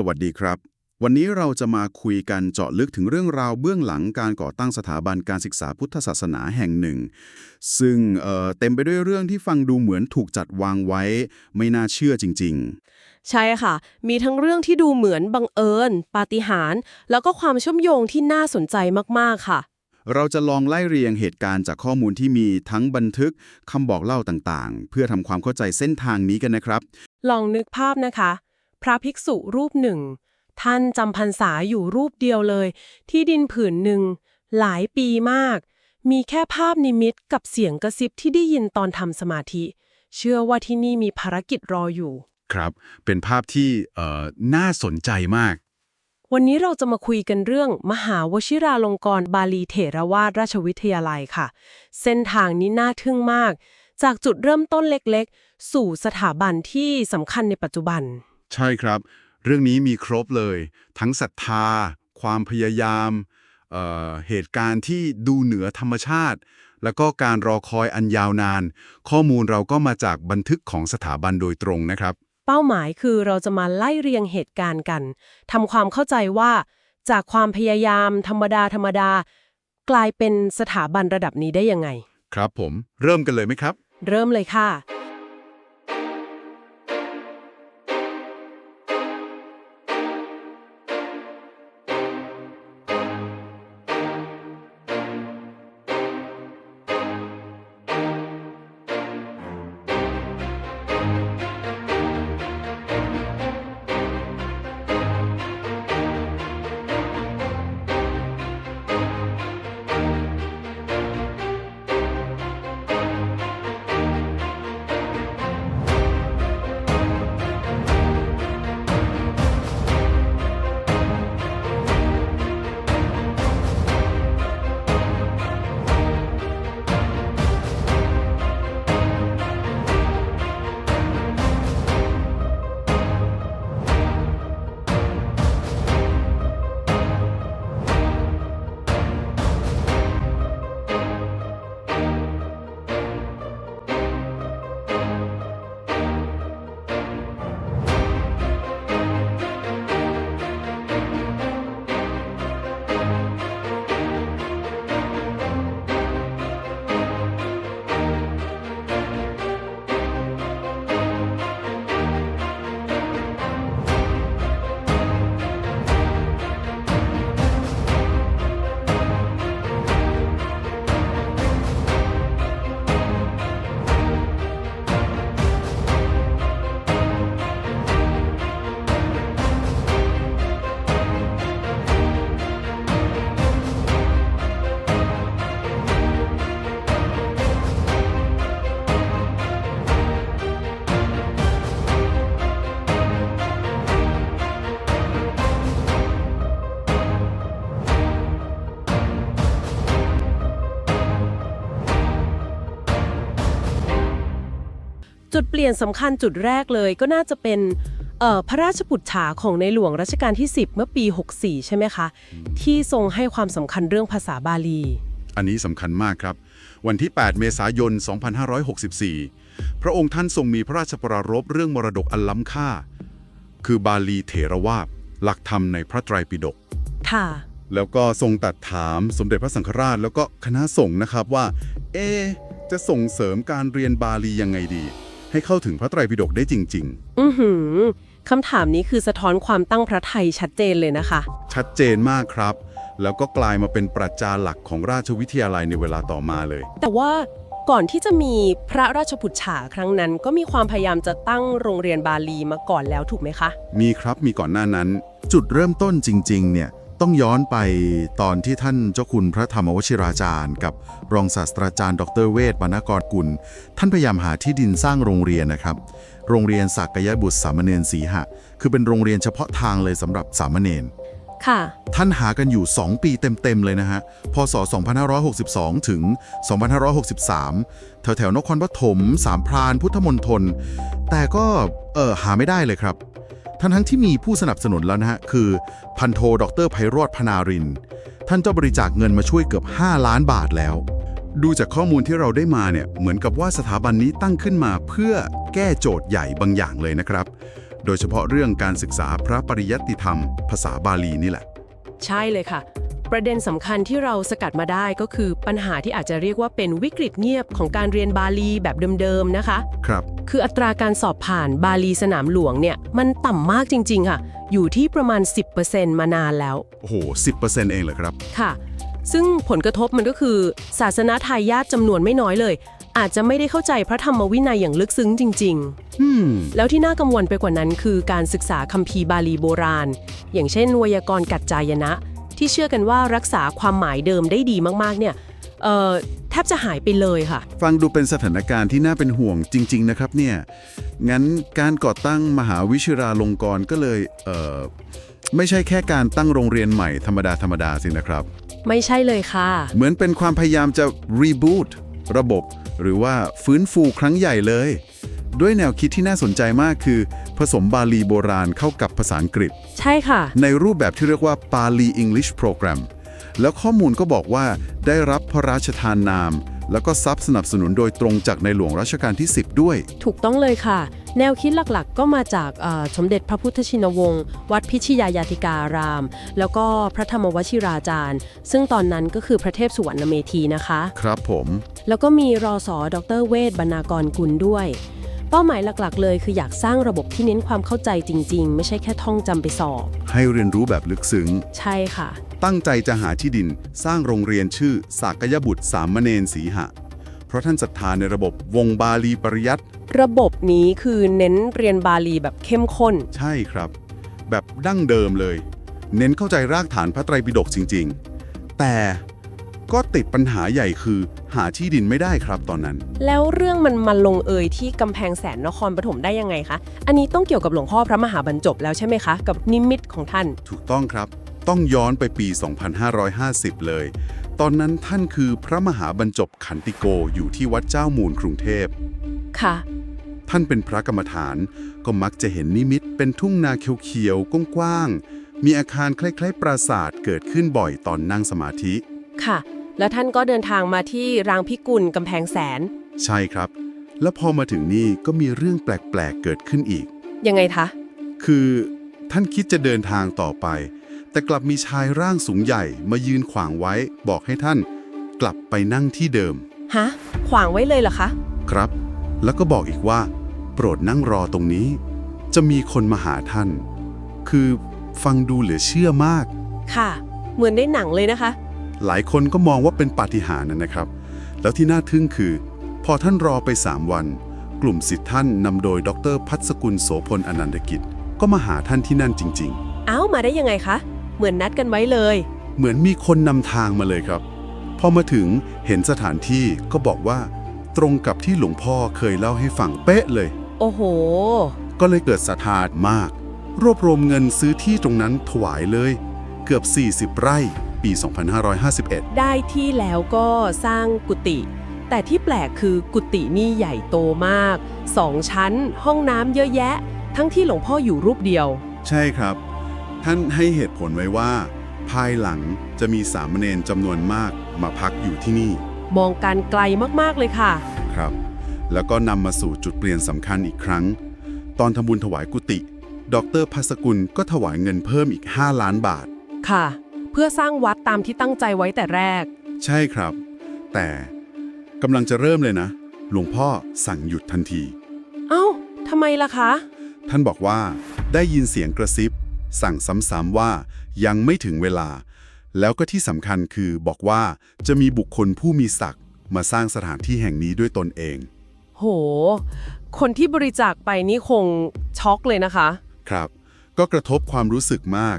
สวัสดีครับ วันนี้เราจะมาคุยกันเจาะลึกถึงเรื่องราวเบื้องหลังการก่อตั้งสถาบันการศึกษาพุทธศาสนาแห่งหนึ่ง ซึ่งเอ่อเต็มไปด้วยเรื่องที่ฟังดูเหมือนถูกจัดวางไว้ ไม่น่าเชื่อจริงใช่ค่ะ มีทั้งเรื่องที่ดูเหมือนบังเอิญ ปาฏิหาริย์แล้วก็ความเชื่อมโยงที่น่าสนใจมากๆค่ะๆเราจะลองไล่เรียงเหตุการณ์จากข้อมูลที่มีทั้งบันทึกคำบอกเล่าต่างๆ เพื่อทำความเข้าใจเส้นทางนี้กันนะครับ ลองนึกภาพนะคะ พระภิกษุรูปหนึ่ง ท่านจำพรรษาอยู่รูปเดียวเลย ที่ดินผืนหนึ่ง หลายปีมาก มีแค่ภาพนิมิตกับเสียงกระซิบที่ได้ยินตอนทำสมาธิ เชื่อว่าที่นี่มีภารกิจรออยู่ ครับ เป็นภาพที่เอ่อน่าสนใจมาก วันนี้เราจะมาคุยกันเรื่องมหาวชิราลงกรณ์บาลีเถรวาทราชวิทยาลัยค่ะ เส้นทางนี้น่าทึ่งมาก จากจุดเริ่มต้นเล็กๆ สู่สถาบันที่สำคัญในปัจจุบัน ใช่ครับ เรื่องนี้มีครบเลย ทั้งศรัทธา ความพยายามเอ่อเหตุการณ์ที่ดูเหนือธรรมชาติ แล้วก็การรอคอยอันยาวนาน ข้อมูลเราก็มาจากบันทึกของสถาบันโดยตรงนะครับ เป้าหมายคือเราจะมาไล่เรียงเหตุการณ์กันทำความเข้าใจว่า จากความพยายาม ธรรมดาธรรมดากลายเป็นสถาบันระดับนี้ได้ยังไง ครับผม เริ่มกันเลยไหมครับ เริ่มเลยค่ะ ลี่ยนสำคัญจุดแรกเลยก็น่าจะเป็นเอ่อพระราชบุตรฉาของในหลวงรัชกาลที่ 10 เมื่อปี 64 ใช่ไหมคะ ที่ทรงให้ความสำคัญเรื่องภาษาบาลี อันนี้สำคัญมากครับ วันที่ 8 เมษายน 2564 พระองค์ท่านทรงมีพระราชปรารภเรื่องมรดกอันล้ำค่า คือบาลีเถรวาทหลักธรรมในพระไตรปิฎกค่ะ แล้วก็ทรงตัดถามสมเด็จพระสังฆราชแล้วก็คณะสงฆ์นะครับว่า เอะจะส่งเสริมการเรียนบาลียังไงดี ให้เข้าถึงพระไตรปิฎกได้จริง อือหือคำถามนี้คือสะท้อนความตั้งพระไทยชัดเจนเลยนะคะ ๆ ชัดเจนมากครับ แล้วก็กลายมาเป็นปรัชญาหลักของราชวิทยาลัยในเวลาต่อมาเลย แต่ว่าก่อนที่จะมีพระราชบุตรฉาครั้งนั้น ก็มีความพยายามจะตั้งโรงเรียนบาลีมาก่อนแล้วถูกไหมคะ มีครับมีก่อนหน้านั้น จุดเริ่มต้นจริง ๆ เนี่ย ต้องย้อนไปตอนที่ท่านเจ้าคุณพระธรรมวชิราจารย์ กับรองศาสตราจารย์ ดรเวทบรรณกรกุล ท่านพยายามหาที่ดินสร้างโรงเรียนนะครับ โรงเรียนสักยบุตรสามเณรสีหะ คือเป็นโรงเรียนเฉพาะทางเลยสำหรับสามเณรค่ะท่านหากันอยู่ 2 ปีเต็ม ๆ เลยนะฮะ พศ 2562 ถึง 2563 แถวแถวๆนครปฐมสามพรานพุทธมณฑลแต่ก็เออหาไม่ได้เลยครับ ทั้งทั้งที่มีผู้สนับสนุนแล้วนะฮะ คือ พันโทดรไพโรธพนาริน ท่านเจ้าบริจาคเงินมาช่วยเกือบ 5 ล้านบาทแล้ว ดูจากข้อมูลที่เราได้มาเนี่ย เหมือนกับว่าสถาบันนี้ตั้งขึ้นมาเพื่อแก้โจทย์ใหญ่บางอย่างเลยนะครับ โดยเฉพาะเรื่องการศึกษาพระปริยัติธรรม ภาษาบาลีนี่แหละ ใช่เลยค่ะ ประเด็นสำคัญที่เราสกัดมาได้ก็คือปัญหาที่อาจจะเรียกว่าเป็นวิกฤตเงียบของการเรียนบาลีแบบเดิมๆนะคะ ครับ คืออัตราการสอบผ่านบาลีสนามหลวงเนี่ยมันต่ำมากจริง ๆ ค่ะ อยู่ที่ประมาณ 10%มานานแล้ว โอ้โห 10%เองเหรอครับ ค่ะ ซึ่งผลกระทบมันก็คือ ศาสนาทายาทจำนวนไม่น้อยเลย อาจจะไม่ได้เข้าใจพระธรรมวินัยอย่างลึกซึ้งจริง อืม ๆ แล้วที่น่ากังวลไปกว่านั้นคือการศึกษาคัมภีร์บาลีโบราณ อย่างเช่นไวยากรณ์กัจจายนะ ที่เชื่อกันว่ารักษาความหมายเดิมได้ดีมากๆเนี่ย เอ่อแทบจะหายไปเลยค่ะ ฟังดูเป็นสถานการณ์ที่น่าเป็นห่วงจริง ๆ นะครับเนี่ย งั้นการก่อตั้งมหาวิชิราลงกรณ์ก็เลยเอ่อไม่ใช่แค่การตั้งโรงเรียนใหม่ธรรมดาธรรมดาสินะครับ ไม่ใช่เลยค่ะ เหมือนเป็นความพยายามจะ reboot ระบบ หรือว่าฟื้นฟูครั้งใหญ่เลย ด้วยแนวคิดที่น่าสนใจมากคือ ผสมบาลีโบราณเข้ากับภาษาอังกฤษ ใช่ค่ะ ในรูปแบบที่เรียกว่า Pali English Program แล้วข้อมูลก็บอกว่าได้รับพระราชทานนาม แล้วก็ทรัพย์สนับสนุนโดยตรงจากในหลวงรัชกาลที่ 10 ด้วย ถูกต้องเลยค่ะ แนวคิดหลักๆ ก็มาจากเอ่อสมเด็จพระพุทธชินวงศ์วัดพิชิยายาติการาม แล้วก็พระธรรมวชิราจารย์ ซึ่งตอนนั้นก็คือพระเทพสุวรรณเมธีนะคะ ครับผม แล้วก็มีรอสอดรเวทบรรณากรกุลด้วย เป้าหมายหลักๆ เลยคืออยากสร้างระบบที่เน้นความเข้าใจจริง ๆ ไม่ใช่แค่ท่องจำไปสอบ ให้เรียนรู้แบบลึกซึ้ง ใช่ค่ะ ตั้งใจจะหาที่ดิน สร้างโรงเรียนชื่อสากยบุตรสามเณรสีหะ เพราะท่านศรัทธาในระบบวงบาลีปริยัติ ระบบนี้คือเน้นเรียนบาลีแบบเข้มข้น ใช่ครับ แบบดั้งเดิมเลย เน้นเข้าใจรากฐานพระไตรปิฎกจริง ๆ แต่ ก็ติดปัญหาใหญ่คือ หาที่ดินไม่ได้ครับตอนนั้น แล้วเรื่องมันมาลงเอยที่กำแพงแสนนครปฐมได้ยังไงคะ อันนี้ต้องเกี่ยวกับหลวงพ่อพระมหาบรรจบแล้วใช่ไหมคะ กับนิมิตของท่าน ถูกต้องครับ ต้องย้อนไปปี 2550 เลย ตอนนั้นท่านคือพระมหาบรรจบขันติโกอยู่ที่วัดเจ้ามูลกรุงเทพ ค่ะ ท่านเป็นพระกรรมฐานก็มักจะเห็นนิมิตเป็นทุ่งนาเขียวๆกว้างๆมีอาคารคล้ายๆปราสาทเกิดขึ้นบ่อยตอนนั่งสมาธิ ค่ะ แล้วท่านก็เดินทางมาที่รางพิกุลกำแพงแสน ใช่ครับ แล้วพอมาถึงนี่ก็มีเรื่องแปลกๆเกิดขึ้นอีก ยังไงคะ คือท่านคิดจะเดินทางต่อไป แต่กลับมีชายร่างสูงใหญ่มายืนขวางไว้ บอกให้ท่าน กลับไปนั่งที่เดิม ฮะ ขวางไว้เลยเหรอคะ ครับ แล้วก็บอกอีกว่า โปรดนั่งรอตรงนี้ จะมีคนมาหาท่าน คือฟังดูเหลือเชื่อมาก ค่ะ เหมือนในหนังเลยนะคะ หลายคนก็มองว่าเป็นปาฏิหาริย์นะนะครับ แล้วที่น่าทึ่งคือ พอท่านรอไป 3 วัน กลุ่มสิทธิ์ท่านนำโดยดรพัฒสกุลโสพลอนันตกิจ ก็มาหาท่านที่นั่นจริงเอ้ามาได้ยังไงคะ เหมือนนัดกันไว้เลยๆเหมือนมีคนนำทางมาเลยครับ พอมาถึงเห็นสถานที่ก็บอกว่า ตรงกับที่หลวงพ่อเคยเล่าให้ฟังเป๊ะเลย โอ้โห ก็เลยเกิดศรัทธามาก รวบรวมเงินซื้อที่ตรงนั้นถวายเลย เกือบ 40 ไร่ ปี 2551 ได้ที่แล้วก็สร้างกุฏิแต่ที่แปลกคือกุฏินี่ใหญ่โตมากสองชั้น ห้องน้ำเยอะแยะ ทั้งที่หลวงพ่ออยู่รูปเดียว ใช่ครับ ท่านให้เหตุผลไว้ว่า ภายหลังจะมีสามเณรจำนวนมากมาพักอยู่ที่นี่ มองการไกลมากๆเลยค่ะ ครับ แล้วก็นำมาสู่จุดเปลี่ยนสำคัญอีกครั้ง ตอนทำบุญถวายกุฏิดรพัสกุลก็ถวายเงินเพิ่มอีก 5 ล้านบาท ค่ะเพื่อสร้างวัดตามที่ตั้งใจไว้แต่แรก ใช่ครับ แต่กำลังจะเริ่มเลยนะ หลวงพ่อสั่งหยุดทันที เอ้าทำไมล่ะคะ ท่านบอกว่าได้ยินเสียงกระซิบ สั่งซ้ำๆว่ายังไม่ถึงเวลา แล้วก็ที่สำคัญคือบอกว่าจะมีบุคคลผู้มีศักดิ์มาสร้างสถานที่แห่งนี้ด้วยตนเอง โห คนที่บริจาคไปนี่คงช็อกเลยนะคะ ครับ ก็กระทบความรู้สึกมาก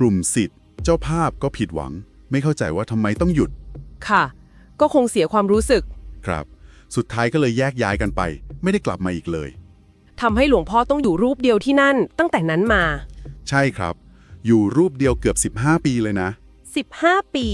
กลุ่มสิทธิ์ เจ้าภาพก็ผิดหวัง ไม่เข้าใจว่าทำไมต้องหยุด ค่ะ ก็คงเสียความรู้สึกครับ สุดท้ายก็เลยแยกย้ายกันไป ไม่ได้กลับมาอีกเลย ทำให้หลวงพ่อต้องอยู่รูปเดียวที่นั่น ตั้งแต่นั้นมา ใช่ครับ อยู่รูปเดียวเกือบ 15 ปีเลยนะ 15 ปี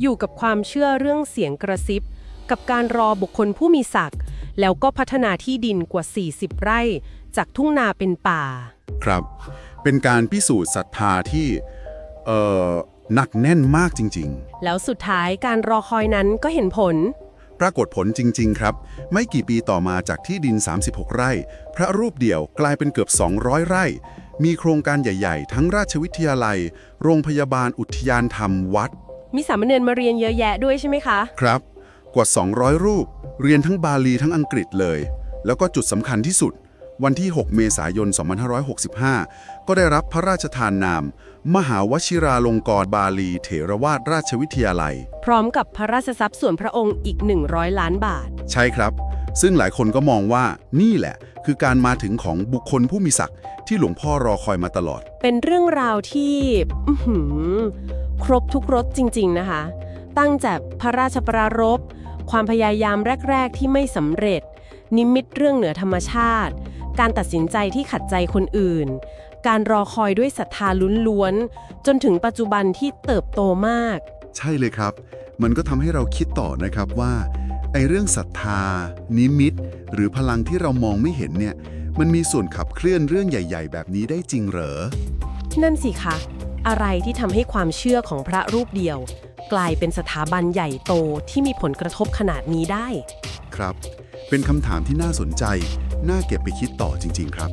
อยู่กับความเชื่อเรื่องเสียงกระซิบ กับการรอบุคคลผู้มีศักดิ์แล้วก็พัฒนาที่ดินกว่า 40 ไร่ จากทุ่งนาเป็นป่า ครับ เป็นการพิสูจน์ศรัทธาที่ เอ่อหนักแน่นมากจริงแล้วสุดท้ายการรอคอยนั้นก็เห็นผลๆปรากฏผลจริง ๆ ครับ ไม่กี่ปีต่อมาจากที่ดิน 36 ไร่ พระรูปเดี่ยวกลายเป็นเกือบ 200 ไร่ มีโครงการใหญ่ ๆ ทั้งราชวิทยาลัย โรงพยาบาลอุทยานธรรมวัด มีสามเณรมาเรียนเยอะแยะด้วยใช่ไหมคะ ครับ กว่า 200 รูป เรียนทั้งบาลีทั้งอังกฤษเลย แล้วก็จุดสำคัญที่สุด วันที่ 6 เมษายน 2565 ก็ได้รับพระราชทานนาม มหาวชิราลงกรณ์บาลีเถรวาทราชวิทยาลัย พร้อมกับพระราชทรัพย์ส่วนพระองค์อีก 100 ล้านบาท ใช่ครับ ซึ่งหลายคนก็มองว่านี่แหละ คือการมาถึงของบุคคลผู้มีศักดิ์ที่หลวงพ่อรอคอยมาตลอด เป็นเรื่องราวที่อื้อหือครบทุกรสจริง ๆ นะคะ ตั้งแต่พระราชปรารภความพยายามแรก ๆ ที่ไม่สำเร็จ นิมิตเรื่องเหนือธรรมชาติ การตัดสินใจที่ขัดใจคนอื่น การรอคอยด้วยศรัทธาล้วนๆจนถึงปัจจุบันที่เติบโตมาก ใช่เลยครับ มันก็ทำให้เราคิดต่อนะครับว่าไอ้เรื่องศรัทธา นิมิต หรือพลังที่เรามองไม่เห็นเนี่ย มันมีส่วนขับเคลื่อนเรื่องใหญ่ ๆ แบบนี้ได้จริงเหรอ นั่นสิคะ อะไรที่ทำให้ความเชื่อของพระรูปเดียว กลายเป็นสถาบันใหญ่โตที่มีผลกระทบขนาดนี้ได้ ครับ เป็นคำถามที่น่าสนใจ น่าเก็บไปคิดต่อจริง ๆ ครับ